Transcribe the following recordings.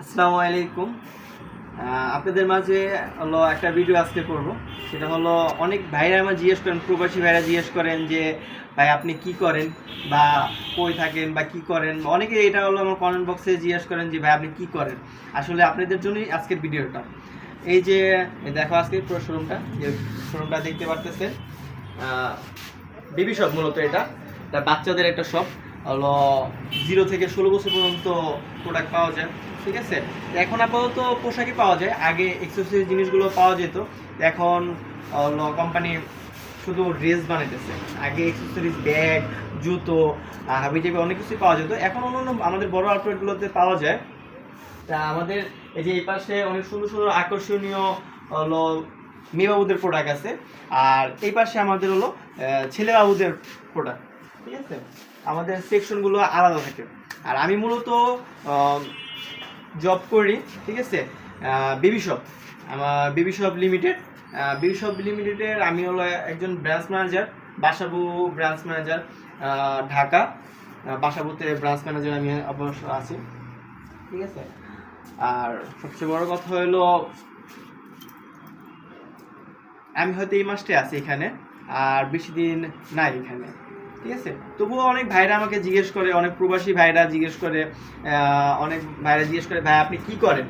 আসসালামু আলাইকুম। আপনাদের মাঝে হলো একটা ভিডিও আজকে করব। সেটা হলো অনেক ভাইরা আমার জিজ্ঞেস করেন, প্রবাসী ভাইরা জিজ্ঞেস করেন যে, ভাই, আপনি কি করেন? বা কই থাকেন? বা কি করেন? অনেকে এটা হলো আমার কমেন্ট বক্সে জিজ্ঞেস করেন যে, ভাই, আপনি কি করেন? আসলে আপনাদের জন্যই আজকের ভিডিওটা এই যে দেখো আজকে পুরো শোরুমটা যে শোরুমটা দেখতে পারতেছে বেবি শপ মূলত এটা। এটা বাচ্চাদের একটা শপ হলো জিরো থেকে ষোলো বছর পর্যন্ত প্রোডাক্ট পাওয়া যায়, ঠিক আছে? এখন আপাতত পোশাকই পাওয়া যায়, আগে এক্সেসরিজ জিনিসগুলো পাওয়া যেত। এখন হলো কোম্পানি শুধু ড্রেস বানাইতেছে। আগে এক্সেসরিজ ব্যাগ জুতো হাবি জাবি অনেক কিছুই পাওয়া যেত। এখন অন্য আমাদের বড় আউটলেটগুলোতে পাওয়া যায়। তা আমাদের এই যে এই পাশে অনেক সুন্দর সুন্দর আকর্ষণীয় হলো মেয়ে বাবুদের প্রোডাক্ট আছে। আর এই পাশে আমাদের হলো ছেলে বাবুদের প্রোডাক্ট ঠিক আছে? আমাদের সেকশনগুলো আলাদা থাকে। আর আমি মূলত জব করি, ঠিক আছে? বেবি শপ আমার baby shop limited baby shop লিমিটেডের আমি হলো একজন branch manager Basabo branch manager Dhaka. বাসাবুতে branch manager আমি অবশ্য আছি। ঠিক আছে? আর সবচেয়ে বড় কথা হলো, আমি হয়তো এই মাসটাই আছি এখানে, আর বেশি দিন নাই এখানে। ঠিক আছে? তবুও অনেক ভাইরা আমাকে জিজ্ঞেস করে অনেক প্রবাসী ভাইরা জিজ্ঞেস করে অনেক ভাইরা জিজ্ঞেস করে ভাই আপনি কি করেন?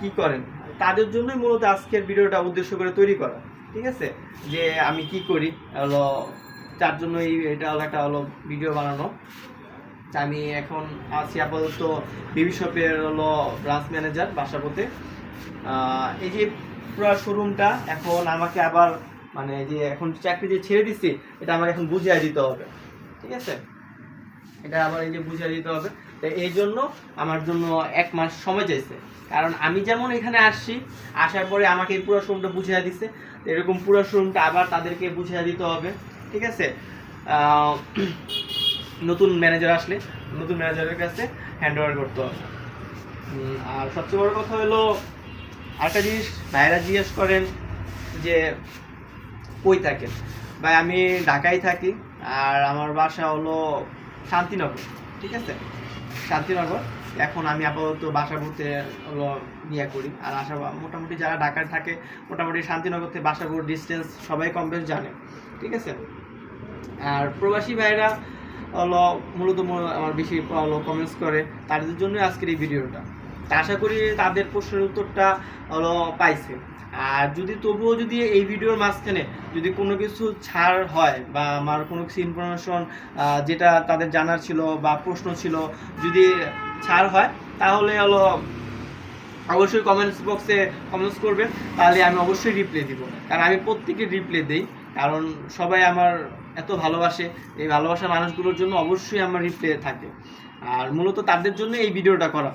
কি করেন? তাদের জন্যই মূলত আজকের ভিডিওটা উদ্দেশ্য করে তৈরি করা ঠিক আছে? যে আমি কি করি? হলো তার জন্য এই এটা হলো একটা হলো ভিডিও বানানো। আমি এখন আছি আপাতত বিবি শপের হলো ব্রাঞ্চ ম্যানেজার আহ, এই যে পুরো শোরুমটা এখন আমাকে আবার মানে যে এখন চাকরি যে ছেড়ে দিচ্ছি এটা আমাকে এখন বুঝিয়ে দিতে হবে। ঠিক আছে? এটা আবার এই যে বুঝিয়ে দিতে হবে। তো এই জন্য আমার জন্য এক মাস সময় চাইছে। কারণ আমি যেমন এখানে আসছি, আসার পরে আমাকে এই পুরো শোরুমটা বুঝিয়ে দিচ্ছে তো এরকম পুরো শোরুমটা আবার তাদেরকে বুঝিয়ে দিতে হবে। ঠিক আছে? নতুন ম্যানেজার আসলে, নতুন ম্যানেজারের কাছে হ্যান্ড ওভার করতে হবে। আর সবচেয়ে বড় কথা হলো, আরেকটা জিনিস, ভাইরা জিজ্ঞেস করেন যে কই থাকেন? ভাই, আমি ঢাকায় থাকি আর আমার বাসা হলো শান্তিনগর, ঠিক আছে? শান্তিনগর। এখন আমি আপাতত বাসা বলতে হলো ইয়ে করি আর আশা মোটামুটি যারা ঢাকায় থাকে, মোটামুটি শান্তিনগর থেকে বাসাগুলোর ডিস্টেন্স সবাই কম বেশ জানে, ঠিক আছে? আর প্রবাসী ভাইরা হলো মূলত আমার বেশি হলো কমেন্টস করে, তাদের জন্যই আজকের এই ভিডিওটা আশা করি তাদের প্রশ্নের উত্তরটা হলো পাইছে। আর যদি তবুও যদি এই ভিডিওর মাঝখানে যদি কোনো কিছু ছাড় হয় বা আমার কোনো কিছু ইনফরমেশন যেটা তাদের জানার ছিল বা প্রশ্ন ছিল যদি ছাড় হয়, তাহলে হলো অবশ্যই কমেন্টস বক্সে কমেন্টস করবেন তাহলে আমি অবশ্যই রিপ্লাই দিব। কারণ আমি প্রত্যেকের রিপ্লাই দিই, কারণ সবাই আমার এত ভালোবাসে, এই ভালোবাসা মানুষগুলোর জন্য অবশ্যই আমার রিপ্লাই থাকে। আর মূলত তাদের জন্য এই ভিডিওটা করা।